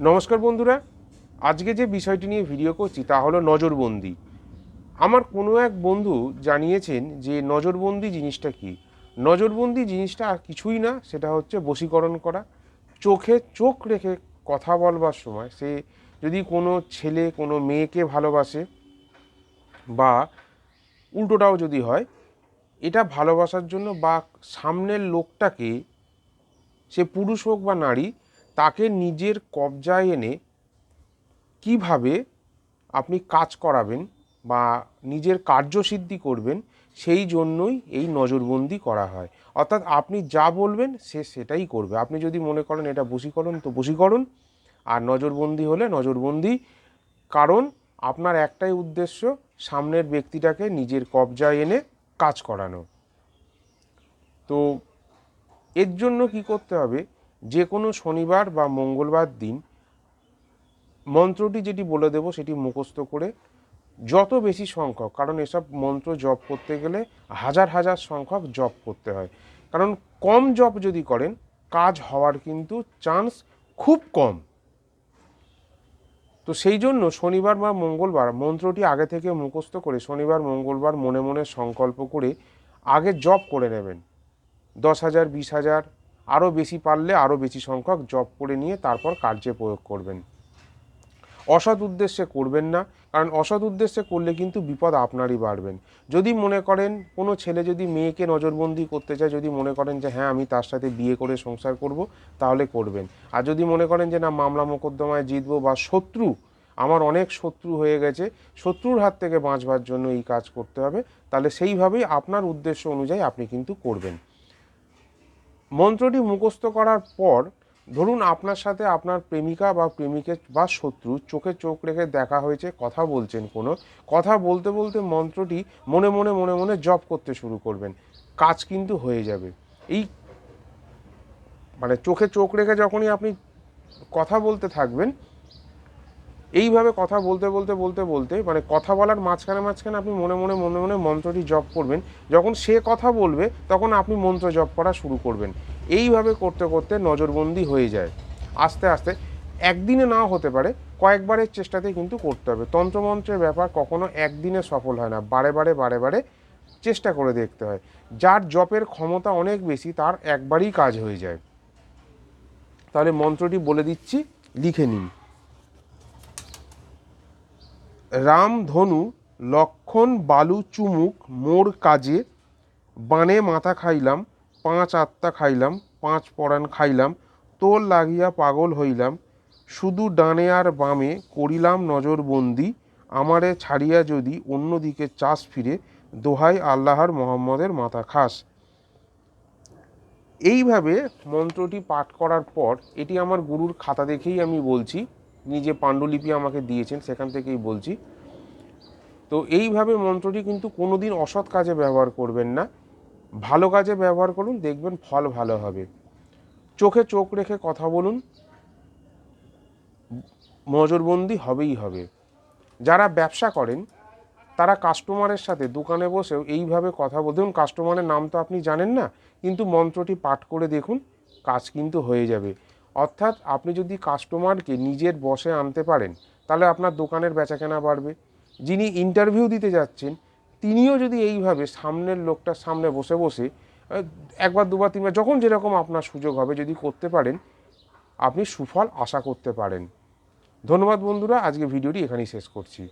নমস্কার বন্ধুরা। আজকে যে বিষয়টি নিয়ে ভিডিও করছি তা হলো নজরবন্দি। আমার কোনো এক বন্ধু জানিয়েছেন যে নজরবন্দি জিনিসটা কি? নজরবন্দি জিনিসটা আর কিছুই না, সেটা হচ্ছে বশীকরণ করা। চোখে চোখ রেখে কথা বলবার সময় সে যদি কোনো ছেলে, কোনো মেয়েকে ভালোবাসে বা উল্টোটাও যদি হয়, এটা ভালোবাসার জন্য বা সামনের লোকটাকে, সে পুরুষ হোক বা নারী তাকে নিজের কবজায় এনে কীভাবে আপনি কাজ করাবেন বা নিজের কার্যসিদ্ধি করবেন, সেই জন্যই এই নজরবন্দি করা হয়। অর্থাৎ আপনি যা বলবেন সে সেটাই করবে। আপনি যদি মনে করেন এটা বশীকরণ, তো বশীকরণ। আর নজরবন্দি হলে নজরবন্দি। কারণ আপনার একটাই উদ্দেশ্য, সামনের ব্যক্তিটাকে নিজের কবজায় এনে কাজ করানো। তো এর জন্য কি করতে হবে? যে কোনো শনিবার বা মঙ্গলবার দিন মন্ত্রটি যেটি বলে দেব সেটি মুখস্থ করে যত বেশি সংখ্যক, কারণ এসব মন্ত্র জপ করতে গেলে হাজার হাজার সংখ্যক জপ করতে হয়। কারণ কম জপ যদি করেন, কাজ হওয়ার কিন্তু চান্স খুব কম। তো সেই জন্য শনিবার বা মঙ্গলবার মন্ত্রটি আগে থেকে মুখস্থ করে শনিবার, মঙ্গলবার মনে মনে সংকল্প করে আগে জপ করে নেবেন। দশ হাজার, বিশ হাজার আরও বেশি পারলে আরও বেশি সংখ্যক জপ করে নিয়ে তারপর কার্যে প্রয়োগ করবেন। অসৎ উদ্দেশ্যে করবেন না, কারণ অসৎ উদ্দেশ্যে করলে কিন্তু বিপদ আপনারই বাড়বেন। যদি মনে করেন কোনো ছেলে যদি মেয়েকে নজরবন্দি করতে চায়, যদি মনে করেন যে হ্যাঁ আমি তার সাথে বিয়ে করে সংসার করব, তাহলে করবেন। আর যদি মনে করেন যে না, মামলা মোকদ্দমায় জিতবো বা শত্রু, আমার অনেক শত্রু হয়ে গেছে, শত্রুর হাত থেকে বাঁচবার জন্য এই কাজ করতে হবে, তাহলে সেইভাবেই আপনার উদ্দেশ্য অনুযায়ী আপনি কিন্তু করবেন। মন্ত্রটি মুখস্থ করার পর ধরুন আপনার সাথে আপনার প্রেমিকা বা প্রেমিকের বা শত্রু চোখে চোখ রেখে দেখা হয়েছে, কথা বলছেন কোনো, কথা বলতে বলতে মন্ত্রটি মনে মনে মনে মনে জপ করতে শুরু করবেন। কাজ কিন্তু হয়ে যাবে। এই মানে চোখে চোখ রেখে যখনই আপনি কথা বলতে থাকবেন এইভাবে কথা বলতে বলতে বলতে বলতে মানে কথা বলার মাঝখানে মাঝখানে আপনি মনে মনে মনে মনে মন্ত্রটি জপ করবেন। যখন সে কথা বলবে, তখন আপনি মন্ত্র জপ করা শুরু করবেন। এইভাবে করতে করতে নজরবন্দি হয়ে যায়। আস্তে আস্তে একদিনে নাও হতে পারে, কয়েকবারের চেষ্টাতে কিন্তু করতে হবে। তন্ত্রমন্ত্রের ব্যাপার কখনো একদিনে সফল হয় না। বারে বারে বারে বারে চেষ্টা করে দেখতে হয়। যার জপের ক্ষমতা অনেক বেশি, তার একবারই কাজ হয়ে যায়। তাহলে মন্ত্রটি বলে দিচ্ছি, লিখে নিন। রামধনু, লক্ষণ, বালু, চুমুক, মোর, কাজে। বানে মাথা খাইলাম, পাঁচ আত্মা খাইলাম, পাঁচ পরাণ খাইলাম, তোর লাগিয়া পাগল হইলাম। শুধু ডানে আর বামে করিলাম নজরবন্দি আমারে ছাড়িয়া যদি অন্যদিকে চাষ ফিরে, দোহাই আল্লাহর মোহাম্মদের মাথা খাস। এইভাবে মন্ত্রটি পাঠ করার পর, এটি আমার গুরুর খাতা দেখেই আমি বলছি। নিজে পাণ্ডুলিপি আমাকে দিয়েছেন, সেখান থেকেই বলছি। তো এইভাবে মন্ত্রটি কিন্তু কোনোদিন অসৎ কাজে ব্যবহার করবেন না। ভালো কাজে ব্যবহার করুন, দেখবেন ফল ভালো হবে। চোখে চোখ রেখে কথা বলুন। নজরবন্দি হবেই হবে। যারা ব্যবসা করেন, তারা কাস্টমারের সাথে দোকানে বসেও এইভাবে কথা বল দেখুন, কাস্টমারের নাম তো আপনি জানেন না, কিন্তু মন্ত্রটি পাঠ করে দেখুন, কাজ কিন্তু হয়ে যাবে। অর্থাৎ আপনি যদি কাস্টমারকে নিজের বসে আনতে পারেন, তাহলে আপনার দোকানের বেচাকেনা বাড়বে। যিনি ইন্টারভিউ দিতে যাচ্ছেন, তিনিও যদি এইভাবে সামনের লোকটার সামনে বসে বসে একবার, দুবার, তিনবার, যখন যেরকম আপনার সুযোগ হবে, যদি করতে পারেন, আপনি সুফল আশা করতে পারেন। ধন্যবাদ বন্ধুরা, আজকে ভিডিওটি এখানেই শেষ করছি।